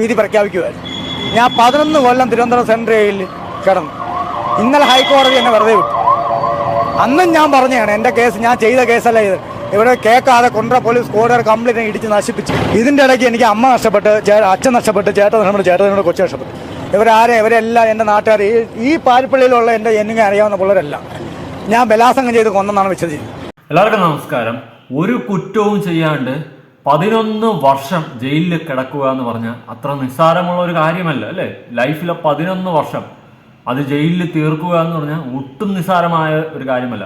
വിധി പ്രഖ്യാപിക്കുമായിരുന്നു ഞാൻ പതിനൊന്ന് കൊല്ലം തിരുവനന്തപുരം സെൻട്രൽ ജയിലിൽ കിടന്നു. ഇന്നലെ ഹൈക്കോടതി എന്നെ വെറുതെ വിട്ടു. അന്നും ഞാൻ പറഞ്ഞതാണ് എന്റെ കേസ് ഞാൻ ചെയ്ത കേസല്ല ഇത്. ഇവിടെ കേൾക്കാതെ കൊണ്ട പോലീസ് കോടതി കംപ്ലീറ്റ് ഇടിച്ച് നശിപ്പിച്ചു. ഇതിന്റെ ഇടയ്ക്ക് എനിക്ക് അമ്മ നഷ്ടപ്പെട്ട് അച്ഛൻ നഷ്ടപ്പെട്ട് ചേട്ടൻ നഷ്ടപ്പെട്ട് ചേട്ടനോട് കൊച്ചു നഷ്ടപ്പെട്ടു. ഇവരാരെ ഇവരെല്ലാം എന്റെ നാട്ടുകാർ ഈ ഈ പാരിപ്പള്ളിയിലുള്ള എന്റെ എന്നിങ്ങനെ അറിയാവുന്ന പിള്ളേരെല്ലാം ഞാൻ ബലാസംഗം ചെയ്ത് കൊന്നെന്നാണ് വിശ്വസിക്കുന്നത്. എല്ലാവർക്കും നമസ്കാരം. ഒരു കുറ്റവും ചെയ്യാണ്ട് പതിനൊന്ന് വർഷം ജയിലിൽ കിടക്കുക എന്ന് പറഞ്ഞാൽ അത്ര നിസ്സാരമുള്ള ഒരു കാര്യമല്ല അല്ലേ? ലൈഫിലെ പതിനൊന്ന് വർഷം അത് ജയിലിൽ തീർക്കുക എന്ന് പറഞ്ഞാൽ ഒട്ടും നിസ്സാരമായ ഒരു കാര്യമല്ല.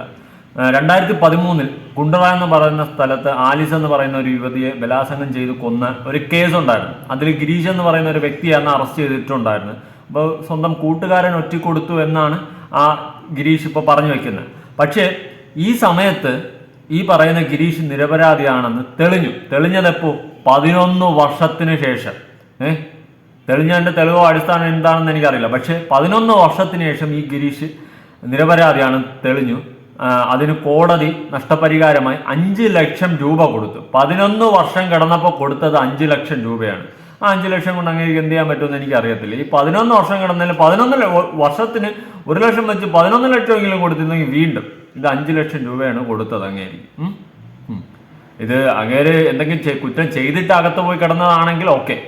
രണ്ടായിരത്തി പതിമൂന്നിൽ കുണ്ടറ എന്ന് പറയുന്ന സ്ഥലത്ത് ആലിസ് എന്ന് പറയുന്ന ഒരു യുവതിയെ ബലാത്സംഗം ചെയ്ത് കൊന്ന ഒരു കേസ് ഉണ്ടായിരുന്നു അതിൽ ഗിരീഷ് എന്ന് പറയുന്ന ഒരു വ്യക്തിയാണ് അറസ്റ്റ് ചെയ്തിട്ടുണ്ടായിരുന്നു അപ്പോൾ സ്വന്തം കൂട്ടുകാരൻ ഒറ്റിക്കൊടുത്തു എന്നാണ് ആ ഗിരീഷ് ഇപ്പോൾ പറഞ്ഞു വെക്കുന്നത്. പക്ഷേ ഈ സമയത്ത് ഈ പറയുന്ന ഗിരീഷ് നിരപരാധിയാണെന്ന് തെളിഞ്ഞു. തെളിഞ്ഞതെപ്പോ? പതിനൊന്ന് വർഷത്തിന് ശേഷം. ഏഹ് തെളിഞ്ഞതിന്റെ തെളിവോ അടിസ്ഥാനം എന്താണെന്ന് എനിക്കറിയില്ല. പക്ഷേ പതിനൊന്ന് വർഷത്തിന് ശേഷം ഈ ഗിരീഷ് നിരപരാധിയാണ് തെളിഞ്ഞു. അതിന് കോടതി നഷ്ടപരിഹാരമായി അഞ്ച് ലക്ഷം രൂപ കൊടുത്തു. പതിനൊന്ന് വർഷം കിടന്നപ്പോൾ കൊടുത്തത് അഞ്ച് ലക്ഷം രൂപയാണ്. ആ അഞ്ച് ലക്ഷം കൊണ്ട് അങ്ങനെ എന്ത് ചെയ്യാൻ പറ്റുമെന്ന് എനിക്ക് അറിയത്തില്ല ഈ പതിനൊന്ന് വർഷം കിടന്നതിൽ പതിനൊന്ന് വർഷത്തിന് ഒരു ലക്ഷം വെച്ച് പതിനൊന്ന് ലക്ഷമെങ്കിലും കൊടുത്തിരുന്നെങ്കിൽ വീണ്ടും ഇത് അഞ്ച് ലക്ഷം രൂപയാണ് കൊടുത്തത് അങ്ങേരി. ഉം? ഉം. ഇത് അങ്ങേര് എന്തെങ്കിലും കുറ്റം ചെയ്തിട്ട് അകത്ത് പോയി കിടന്നതാണെങ്കിൽ ഓക്കെ.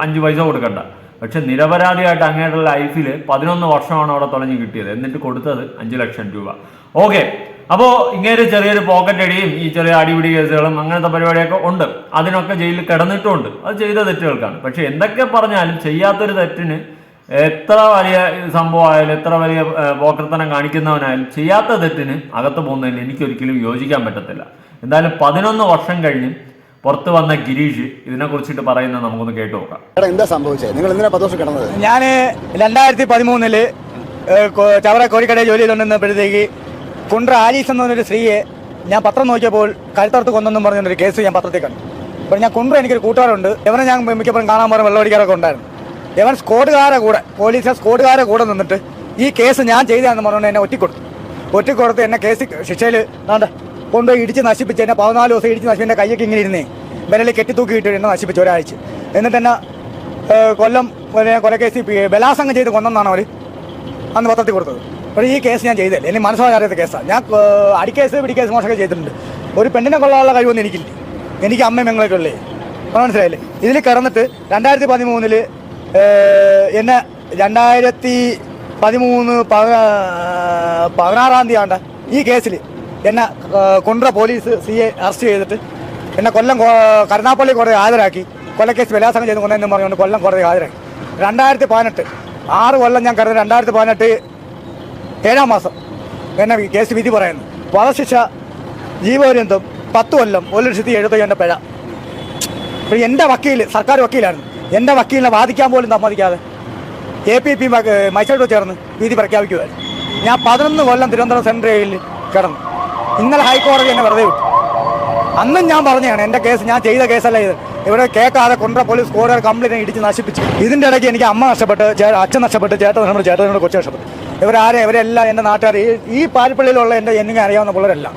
അഞ്ച് പൈസ കൊടുക്കണ്ട. പക്ഷെ നിരപരാധിയായിട്ട് അങ്ങയുടെ ലൈഫിൽ പതിനൊന്ന് വർഷമാണ് അവിടെ തുളഞ്ഞു കിട്ടിയത്. എന്നിട്ട് കൊടുത്തത് അഞ്ച് ലക്ഷം രൂപ. ഓക്കെ. അപ്പോൾ ഇങ്ങനെ ചെറിയൊരു പോക്കറ്റ് അടിയും ഈ ചെറിയ അടിപിടി കേസുകളും അങ്ങനത്തെ പരിപാടിയൊക്കെ ഉണ്ട്. അതിനൊക്കെ ജയിലിൽ കിടന്നിട്ടുമുണ്ട്. അത് ചെയ്ത തെറ്റുകൾക്കാണ്. പക്ഷെ എന്തൊക്കെ പറഞ്ഞാലും ചെയ്യാത്തൊരു തെറ്റിന് എത്ര വലിയ സംഭവമായാലും എത്ര വലിയ പോക്കർത്തനം കാണിക്കുന്നവനായാലും ചെയ്യാത്ത തെറ്റിന് അകത്ത് പോകുന്നതിൽ എനിക്കൊരിക്കലും യോജിക്കാൻ പറ്റത്തില്ല. എന്തായാലും പതിനൊന്ന് വർഷം കഴിഞ്ഞ് പുറത്തു വന്ന ഗിരീഷ് ഇതിനെ കുറിച്ചിട്ട് പറയുന്നത് നമുക്കൊന്ന് കേട്ടു നോക്കാം. എടാ എന്താ സംഭവിച്ചത് നിങ്ങൾ എന്തിനാ പത്ത് വർഷം കിടന്നത്? ഞാൻ രണ്ടായിരത്തി പതിമൂന്നിൽ ചവറ കോഴിക്കടയിൽ ജോലി ചെയ്തുകൊണ്ടിരുന്നപ്പോഴത്തേക്ക് കുണ്ട്ര ആലീസ് എന്ന ഒരു സ്ത്രീയെ ഞാൻ പത്രം നോക്കിയപ്പോൾ കഴുത്തറുത്ത് കൊന്നെന്നും പറഞ്ഞൊരു കേസ് ഞാൻ പത്രത്തിൽ കണ്ടു. അപ്പോൾ ഞാൻ കുണ്ട്ര എനിക്കൊരു കൂട്ടുകാരുണ്ട്. ഇവനെ ഞാൻ മിക്കപ്പോഴും കാണാൻ പറഞ്ഞ വെള്ളമടിക്കാരൊക്കെ ഉണ്ടായിരുന്നു. ഇവൻ സ്കോഡുകാരെ കൂടെ പോലീസ് സ്കോഡുകാരെ കൂടെ നിന്നിട്ട് ഈ കേസ് ഞാൻ ചെയ്തതാണെന്ന് പറഞ്ഞുകൊണ്ട് എന്നെ ഒറ്റിക്കൊടുത്തു. ഒറ്റിക്കൊടുത്ത് എന്നെ കേസ് ശിക്ഷയിൽ വേണ്ട കൊണ്ടുപോയി ഇടിച്ച് നശിപ്പിച്ച് എന്നെ പതിനാല് ദിവസം ഇടിച്ച് നശിപ്പിച്ച് എന്റെ കയ്യൊക്കെ ഇങ്ങനെ ഇരുന്നേ. വിരലിൽ കെട്ടിത്തൂക്കിയിട്ട് എന്നെ നശിപ്പിച്ചു ഒരാഴ്ച. എന്നിട്ട് എന്നെ കൊല്ലം കൊലക്കേസ് ബലാസംഗം ചെയ്ത് കൊന്നെന്നാണ് അവർ അന്ന് പത്രത്തിൽ കൊടുത്തത്. പക്ഷേ ഈ കേസ് ഞാൻ ചെയ്തില്ല എനിക്ക് മനസ്സിലാക്കാറിയാത്ത കേസാണ് ഞാൻ അടിക്കേസ് പിടിക്കേസ് മോശമൊക്കെ ചെയ്തിട്ടുണ്ട്. ഒരു പെണ്ണിനെ കൊള്ളാനുള്ള കഴിവൊന്നും എനിക്കില്ല. എനിക്ക് അമ്മയും പെങ്ങളൊക്കെ ഉള്ളേ. മനസ്സിലായില്ലേ? ഇതിൽ കിടന്നിട്ട് രണ്ടായിരത്തി പതിമൂന്നിൽ എന്നെ രണ്ടായിരത്തി പതിമൂന്ന് പതിനാ- പതിനാറാം തീയതി ആണ്ട ഈ കേസിൽ എന്നെ കൊണ്ട പോലീസ് സി എ അറസ്റ്റ് ചെയ്തിട്ട് എന്നെ കൊല്ലം കരുനാപ്പള്ളി കോടതി ഹാജരാക്കി. കൊല്ലക്കേസ് ബലാസംഗം ചെയ്ത് കൊണ്ടെന്ന് പറഞ്ഞുകൊണ്ട് കൊല്ലം കോടതി ഹാജരാക്കി. രണ്ടായിരത്തി പതിനെട്ട് ആറ് കൊല്ലം ഞാൻ കരുതി രണ്ടായിരത്തി പതിനെട്ട് ഏഴാം മാസം എന്നെ കേസ് വിധി പറയുന്നു. വധശിക്ഷ ജീവപര്യന്തം പത്ത് കൊല്ലം ഒരു ലക്ഷത്തി എഴുപത്തയ്യായിരം പിഴ. ഇപ്പോൾ എന്റെ വക്കീൽ സർക്കാർ വക്കീലായിരുന്നു. എന്റെ വക്കീലിനെ വാദിക്കാൻ പോലും സമ്മതിക്കാതെ എ പി പി മൈസൂരിൽ ചേർന്ന് വിധി പ്രഖ്യാപിക്കുകയായിരുന്നു. ഞാൻ പതിനൊന്ന് കൊല്ലം തിരുവനന്തപുരം സെൻട്രൽ ജയിലിൽ കിടന്നു. ഇന്നലെ ഹൈക്കോടതി എന്നെ വെറുതെ വിട്ടു. അന്നും ഞാൻ പറഞ്ഞതാണ് എന്റെ കേസ് ഞാൻ ചെയ്ത കേസല്ല ഇത്. ഇവിടെ കേൾക്കാതെ കൊണ്ട പോലീസ് കോടതി കംപ്ലീറ്റ് ഇടിച്ച് നശിപ്പിച്ചു. ഇതിന്റെ ഇടയ്ക്ക് എനിക്ക് അമ്മ നഷ്ടപ്പെട്ട് അച്ഛൻ നഷ്ടപ്പെട്ട് ചേട്ടൻ നഷ്ടപ്പെട്ടു ചേട്ടനോട് കൊച്ചു നഷ്ടപ്പെട്ടു. ഇവരാരെ ഇവരെല്ലാം എന്റെ നാട്ടുകാർ ഈ ഈ പാരിപ്പള്ളിയിലുള്ള എന്റെ എന്നെ അറിയാവുന്ന പിള്ളേരെല്ലാം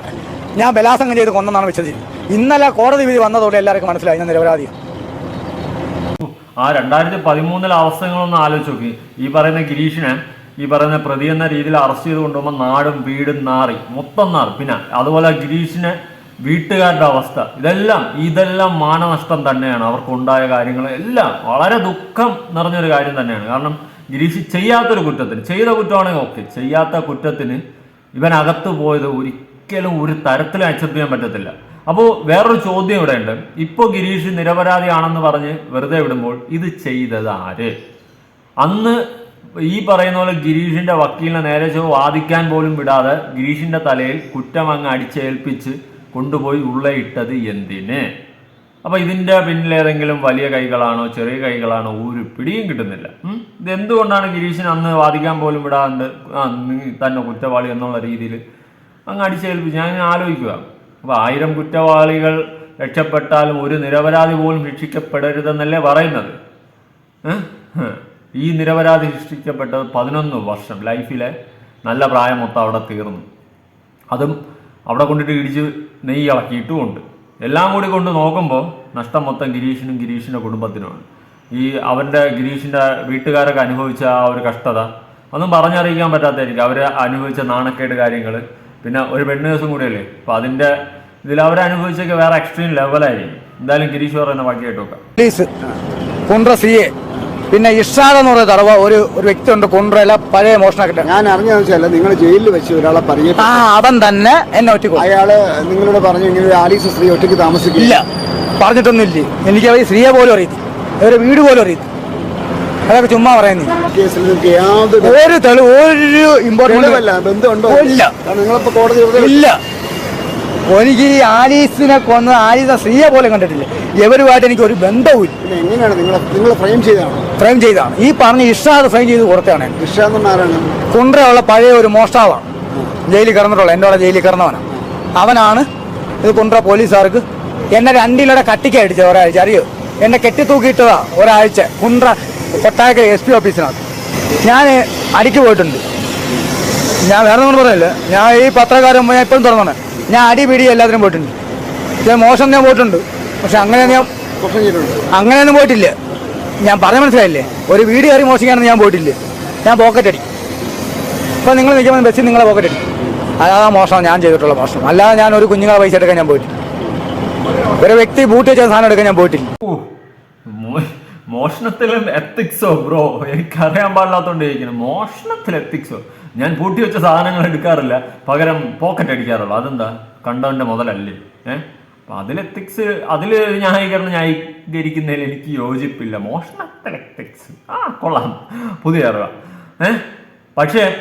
ഞാൻ ബലാസംഗം ചെയ്ത് കൊന്നെന്നാണ് വിശ്വസിച്ചത്. ഇന്നലെ കോടതി വിധി വന്നതോടെ എല്ലാവർക്കും മനസ്സിലായി ഞാൻ നിരപരാധിയാണ്. ആ രണ്ടായിരത്തി പതിമൂന്നിലെ അവസ്ഥകളൊന്ന് ആലോചിച്ച് നോക്കി. ഈ പറയുന്ന ഗിരീഷിനെ ഈ പറയുന്ന പ്രതി എന്ന രീതിയിൽ അറസ്റ്റ് ചെയ്ത് കൊണ്ടുപോകുമ്പോൾ നാടും വീടും നാറി മൊത്തം നാറി. പിന്നെ അതുപോലെ ഗിരീഷിനെ വീട്ടുകാരുടെ അവസ്ഥ. ഇതെല്ലാം ഇതെല്ലാം മാനനഷ്ടം തന്നെയാണ്. അവർക്കുണ്ടായ കാര്യങ്ങൾ എല്ലാം വളരെ ദുഃഖം നിറഞ്ഞൊരു കാര്യം തന്നെയാണ്. കാരണം ഗിരീഷ് ചെയ്യാത്തൊരു കുറ്റത്തിന് ചെയ്ത കുറ്റമാണെങ്കിൽ ഓക്കെ. ചെയ്യാത്ത കുറ്റത്തിന് ഇവനകത്ത് പോയത് ഒരിക്കലും ഒരു തരത്തിലും അക്സെപ്റ്റ് ചെയ്യാൻ പറ്റത്തില്ല. അപ്പോൾ വേറൊരു ചോദ്യം ഇവിടെ ഉണ്ട്. ഇപ്പോൾ ഗിരീഷ് നിരപരാധിയാണെന്ന് പറഞ്ഞ് വെറുതെ വിടുമ്പോൾ ഇത് ചെയ്തത് ആര്? അന്ന് ഈ പറയുന്ന പോലെ ഗിരീഷിന്റെ വക്കീലിനെ നേരെ ചോ വാദിക്കാൻ പോലും വിടാതെ ഗിരീഷിന്റെ തലയിൽ കുറ്റം അങ്ങ് അടിച്ചേൽപ്പിച്ച് കൊണ്ടുപോയി ഉള്ളയിട്ടത് എന്തിന്? അപ്പൊ ഇതിന്റെ പിന്നിൽ ഏതെങ്കിലും വലിയ കൈകളാണോ ചെറിയ കൈകളാണോ? ഒരു പിടിയും കിട്ടുന്നില്ല? ഇത് എന്തുകൊണ്ടാണ് ഗിരീഷിന് അന്ന് വാദിക്കാൻ പോലും വിടാണ്ട് തന്നെ കുറ്റവാളി എന്നുള്ള രീതിയിൽ അങ്ങ് അടിച്ചേൽപ്പിച്ച്? ഞാൻ ആലോചിക്കുക അപ്പൊ ആയിരം കുറ്റവാളികൾ രക്ഷപ്പെട്ടാലും ഒരു നിരപരാധി പോലും ശിക്ഷിക്കപ്പെടരുതെന്നല്ലേ പറയുന്നത്? ഈ നിരപരാധി ശിക്ഷിക്കപ്പെട്ടത് പതിനൊന്ന് വർഷം ലൈഫിലെ നല്ല പ്രായം മൊത്തം അവിടെ തീർന്നു. അതും അവിടെ കൊണ്ടിട്ട് ഇടിച്ച് നെയ്യ് ഇളക്കിയിട്ടുമുണ്ട്. എല്ലാം കൂടി കൊണ്ട് നോക്കുമ്പോൾ നഷ്ടം മൊത്തം ഗിരീഷിനും ഗിരീഷിന്റെ കുടുംബത്തിനുമാണ്. ഈ അവന്റെ ഗിരീഷിന്റെ വീട്ടുകാരൊക്കെ അനുഭവിച്ച ആ ഒരു കഷ്ടത ഒന്നും പറഞ്ഞറിയിക്കാൻ പറ്റാത്തതായിരിക്കും. അവർ അനുഭവിച്ച നാണക്കേട് കാര്യങ്ങൾ പിന്നെ ഒരു പെണ്ണ് ദിവസം കൂടിയല്ലേ? അപ്പോൾ അതിന്റെ ഇതിൽ അവരനുഭവിച്ചൊക്കെ അനുഭവിച്ചൊക്കെ വേറെ എക്സ്ട്രീം ലെവലായിരിക്കും എന്തായാലും ഗിരീഷ് പറയുന്ന ബാക്കി നോക്കാം പോലീസ് കുണ്ട്ര സി എ പിന്നെ ഇഷാദ് എന്ന് പറയുന്ന തടവ ഒരു ഒരു വ്യക്തി ഉണ്ട് കുണ്ട്രയിലെ പഴയ മോഷണക്കിട്ട് ഞാൻ അറിഞ്ഞ നിങ്ങൾ ജയിലിൽ വെച്ച് ഒരാളെ പറഞ്ഞു ആ അവൻ തന്നെ എന്നെ ഒറ്റ അയാൾ നിങ്ങളോട് പറഞ്ഞു ഇങ്ങനെ ഒരു ആലീസ് സ്ത്രീ ഒറ്റയ്ക്ക് താമസിക്കില്ല. പറഞ്ഞിട്ടൊന്നുമില്ല. എനിക്ക് അവർ സ്ത്രീയെ പോലും അറിയത്തില്ല. ഒരു വീട് പോലും അറിയത്തില്ല. അതൊക്കെ ചുമ്മാ പറയുന്നേ. കേസിൽ നിങ്ങൾക്ക് യാതൊരു ഒരു തെളിവ് ഒരു ഇമ്പോർട്ടന്റ് തെളിവല്ല ബന്ധമുണ്ടോ? ഇല്ല. കാരണം നിങ്ങളിപ്പോ കോടതി വെറുതെ ഇല്ല. എനിക്ക് ഈ ആലീസിനെ കൊന്ന് ആലീസിനെ സ്ത്രീയെ പോലും കണ്ടിട്ടില്ല. ഇവരുമായിട്ട് എനിക്ക് ഒരു ബന്ധവും പിന്നെ എങ്ങനെയാണ് ഫ്രെയിം ചെയ്തതാണോ? ഫ്രെയിം ചെയ്താണ് ഈ പറഞ്ഞ ഇഷാദ് ഫ്രെയിം ചെയ്ത് കൊടുത്താണ് ആരാണ്? കുണ്ട്രയുള്ള പഴയ ഒരു മോഷ്ടാവാണ്. ജയിലിൽ കിടന്നിട്ടുള്ള എന്റെ അവിടെ ജയിലിൽ കിടന്നവനാണ്. അവനാണ് ഇത് കുണ്ടറ പോലീസുകാർക്ക് എന്നെ രണ്ടിലൂടെ കട്ടിക്കടിച്ചത് ഒരാഴ്ച. അറിയോ? എന്നെ കെട്ടിത്തൂക്കിയിട്ടതാ ഒരാഴ്ച. കുണ്ട്ര കൊട്ടായക്കര എസ് പി ഓഫീസിനകത്ത് ഞാൻ അടിക്ക് പോയിട്ടുണ്ട്. ഞാൻ വേറെ ഒന്നും പറയില്ല ഞാൻ ഈ പത്രക്കാരൻ ഞാൻ ഇപ്പോഴും തുറന്നാണ്. ഞാൻ അടി പിടി എല്ലാത്തിനും പോയിട്ടുണ്ട്. ഞാൻ മോശം ഞാൻ പോയിട്ടുണ്ട്. പക്ഷെ അങ്ങനെ ഞാൻ അങ്ങനെയൊന്നും പോയിട്ടില്ല. ഞാൻ പറഞ്ഞ മനസ്സിലായില്ലേ? ഒരു വീട് കയറി മോശിക്കാനൊന്നും ഞാൻ പോയിട്ടില്ല. ഞാൻ പോക്കറ്റ് അടി. ഇപ്പം നിങ്ങൾ നിൽക്കുമ്പോൾ ബസ്സിൽ നിങ്ങളെ പോക്കറ്റ് അടി. അതാ മോഷണം ഞാൻ ചെയ്തിട്ടുള്ള മോഷണം അല്ലാതെ ഞാൻ ഒരു കുഞ്ഞുങ്ങളെ പൈസ എടുക്കാൻ ഞാൻ പോയിട്ടില്ല. ഒരു വ്യക്തി ബൂട്ട് വെച്ച സാധനം എടുക്കാൻ ഞാൻ പോയിട്ടില്ല. മോഷണത്തിലും എത്തിക്സോ ബ്രോ എനിക്കറിയാൻ പാടില്ലാത്തോണ്ട് ചോദിക്കണം മോഷണത്തിൽ എത്തിക്സോ ഞാൻ പൂട്ടി വെച്ച സാധനങ്ങൾ എടുക്കാറില്ല. പകരം പോക്കറ്റ് അടിക്കാറുള്ളൂ. അതെന്താ? കണ്ടവന്റെ മുതലല്ലേ? ഏഹ് അപ്പൊ അതിൽ എത്തിക്സ് അതിൽ ന്യായീകരണം ന്യായീകരിക്കുന്നതിൽ എനിക്ക് യോജിപ്പില്ല. മോഷണത്തിൽ എത്തിക്സ് ആ കൊള്ളാം. പുതിയ അറിവാ. ഏഹ് പക്ഷേ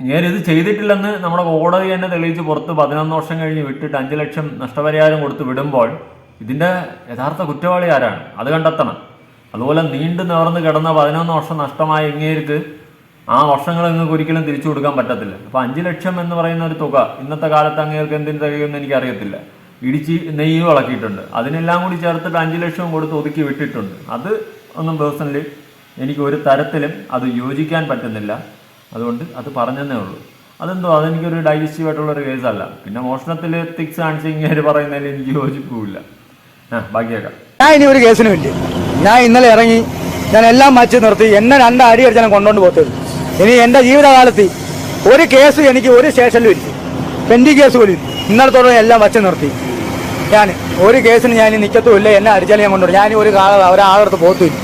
ഞാനിത് ചെയ്തിട്ടില്ലെന്ന് നമ്മുടെ കോടതി തന്നെ തെളിയിച്ച് പുറത്ത് പതിനൊന്ന് വർഷം കഴിഞ്ഞ് വിട്ടിട്ട് അഞ്ച് ലക്ഷം നഷ്ടപരിഹാരം കൊടുത്ത് വിടുമ്പോൾ ഇതിന്റെ യഥാർത്ഥ കുറ്റവാളി ആരാണ്? അത് കണ്ടെത്തണം. അതുപോലെ നീണ്ടു നിവർന്ന് കിടന്ന പതിനൊന്ന് വർഷം നഷ്ടമായ ഇങ്ങേർക്ക് ആ വർഷങ്ങൾ നിങ്ങൾക്ക് ഒരിക്കലും തിരിച്ചു കൊടുക്കാൻ പറ്റത്തില്ല. അപ്പൊ അഞ്ച് ലക്ഷം എന്ന് പറയുന്ന ഒരു തുക ഇന്നത്തെ കാലത്ത് അങ്ങേർക്ക് എന്തിന് തികയുമെന്ന് എനിക്ക് അറിയത്തില്ല ഇടിച്ച് നെയ്യ് വളക്കിയിട്ടുണ്ട് അതിനെല്ലാം കൂടി ചേർത്തിട്ട് അഞ്ച് ലക്ഷം കൊടുത്ത് ഒതുക്കി വിട്ടിട്ടുണ്ട്. അത് ഒന്നും പേഴ്സണലി എനിക്ക് ഒരു തരത്തിലും അത് യോജിക്കാൻ പറ്റുന്നില്ല. അതുകൊണ്ട് അത് പറഞ്ഞതേ ഉള്ളൂ. അതെന്തോ അതെനിക്കൊരു ഡൈജസ്റ്റീവ് ആയിട്ടുള്ള ഒരു കേസല്ല പിന്നെ മോഷണത്തിൽ തിക്സ് കാണിച്ച് ഇങ്ങനെ പറയുന്നതിൽ എനിക്ക് യോജിപ്പില്ല ആ ബാക്കിയേക്കാം. ഞാൻ ഇനി ഒരു കേസിനും ഇല്ല ഞാൻ ഇന്നലെ ഇറങ്ങി ഞാൻ എല്ലാം മാറ്റി നിർത്തി എന്നെ രണ്ട് അടി അടിച്ചാൽ ഞാൻ കൊണ്ടുകൊണ്ട് പോകത്തുള്ളൂ ഇനി എന്റെ ജീവിതകാലത്ത് ഒരു കേസ് എനിക്ക് ഒരു സ്റ്റേഷനിലും ഇരിക്കും പെൻഡിങ് കേസ് പോലും ഇന്നലത്തോടെ എല്ലാം വച്ച് നിർത്തി. ഞാൻ ഒരു കേസിന് ഞാൻ നിൽക്കത്തുമില്ല എന്നെ അടിച്ചാലും ഞാൻ കൊണ്ടുപോകും ഞാൻ ഒരു കാല ഒരാളടുത്ത് പോകത്തുമില്ല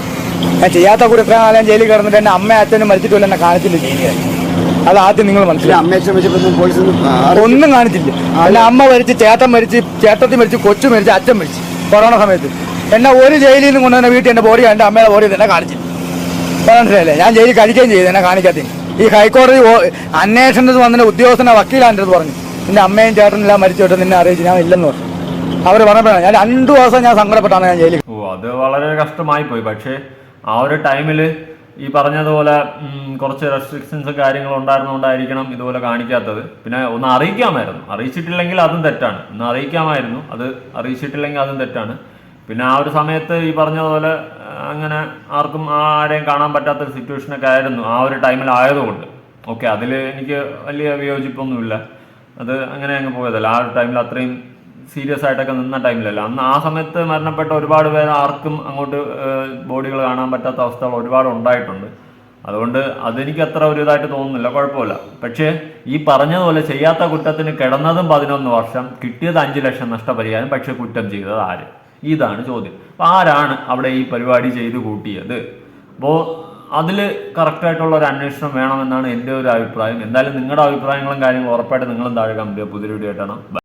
ഞാൻ ചെയ്യാത്ത കൂടി ഇത്രയും കാലം ജയിലിൽ കിടന്നിട്ട് എന്റെ അമ്മ അച്ഛനും മരിച്ചിട്ടില്ല എന്നെ കാണിച്ചില്ല അത് ആദ്യം നിങ്ങൾ മനസ്സിലായി ഒന്നും കാണിച്ചില്ല. അല്ല അമ്മ മരിച്ച് ചേട്ടൻ മരിച്ച് ചേട്ടത്തി മരിച്ച് കൊച്ചു മരിച്ച് അച്ഛൻ മരിച്ച്. കൊറോണ സമയത്ത്. എന്നെ ഒരു ജയിലിൽ നിന്ന് കൊണ്ടുവന്ന വീട്ടിൽ എന്റെ ബോഡി എന്റെ അമ്മയുടെ ബോഡി തന്നെ കാണിച്ചില്ല മനസ്സിലായില്ലേ? ഞാൻ ജയിലിൽ കഴിക്കുകയും ചെയ്തു എന്നെ കാണിക്കാത്ത ഈ ഹൈക്കോടതി അന്വേഷണത്തിൽ വന്നിട്ട് ഉദ്യോഗസ്ഥനെ വക്കീലാന്റെ അടുത്ത് പറഞ്ഞു. എന്റെ അമ്മയും ചേട്ടനും എല്ലാം മരിച്ചോട്ട് നിന്നെ അറിയിച്ച് ഞാൻ ഇല്ലെന്ന് പറഞ്ഞു. അവർ പറഞ്ഞപ്പോഴാണ് ഞാൻ രണ്ടു ദിവസം ഞാൻ സങ്കടപ്പെട്ടാണ് ഞാൻ ജയിലിൽ. ഓ അത് വളരെ കഷ്ടമായി പോയി. പക്ഷേ ആ ഒരു ടൈമിൽ ഈ പറഞ്ഞതുപോലെ കുറച്ച് റെസ്ട്രിക്ഷൻസ് കാര്യങ്ങളും ഉണ്ടായിരുന്നുകൊണ്ടായിരിക്കണം ഇതുപോലെ കാണിക്കാത്തത്. പിന്നെ ഒന്ന് അറിയിക്കാമായിരുന്നു. അറിയിച്ചിട്ടില്ലെങ്കിൽ അതും തെറ്റാണ്. ഒന്ന് അറിയിക്കാമായിരുന്നു. അത് അറിയിച്ചിട്ടില്ലെങ്കിൽ അതും തെറ്റാണ്. പിന്നെ ആ ഒരു സമയത്ത് ഈ പറഞ്ഞതുപോലെ അങ്ങനെ ആർക്കും ആരെയും കാണാൻ പറ്റാത്ത ഒരു സിറ്റുവേഷനൊക്കെ ആയിരുന്നു. ആ ഒരു ടൈമിൽ ആയതുകൊണ്ട്. ഓക്കെ അതിൽ എനിക്ക് വലിയ വിയോജിപ്പൊന്നുമില്ല. അത് അങ്ങനെ അങ്ങ് പോയതല്ല. ആ ഒരു ടൈമിൽ അത്രയും സീരിയസ് ആയിട്ടൊക്കെ നിന്ന ടൈമിലല്ല അന്ന് ആ സമയത്ത് മരണപ്പെട്ട ഒരുപാട് പേര് ആർക്കും അങ്ങോട്ട് ബോഡികൾ കാണാൻ പറ്റാത്ത അവസ്ഥകൾ ഒരുപാട് ഉണ്ടായിട്ടുണ്ട്. അതുകൊണ്ട് അതെനിക്ക് അത്ര ഒരു ഇതായിട്ട് തോന്നുന്നില്ല. കുഴപ്പമില്ല. പക്ഷേ ഈ പറഞ്ഞതുപോലെ ചെയ്യാത്ത കുറ്റത്തിന് കിടന്നതും പതിനൊന്ന് വർഷം കിട്ടിയത് അഞ്ച് ലക്ഷം നഷ്ടപരിഹാരം പക്ഷേ കുറ്റം ചെയ്തത് ആര്? ഇതാണ് ചോദ്യം. അപ്പൊ ആരാണ് അവിടെ ഈ പരിപാടി ചെയ്ത് കൂട്ടിയത്? അപ്പോൾ അതിൽ കറക്റ്റായിട്ടുള്ള ഒരു അന്വേഷണം വേണമെന്നാണ് എന്റെ ഒരു അഭിപ്രായം. എന്തായാലും നിങ്ങളുടെ അഭിപ്രായങ്ങളും കാര്യങ്ങളും ഉറപ്പായിട്ട് നിങ്ങളും താഴെ കമ്പി പുതിയ വീഡിയോ ആയിട്ടാണ്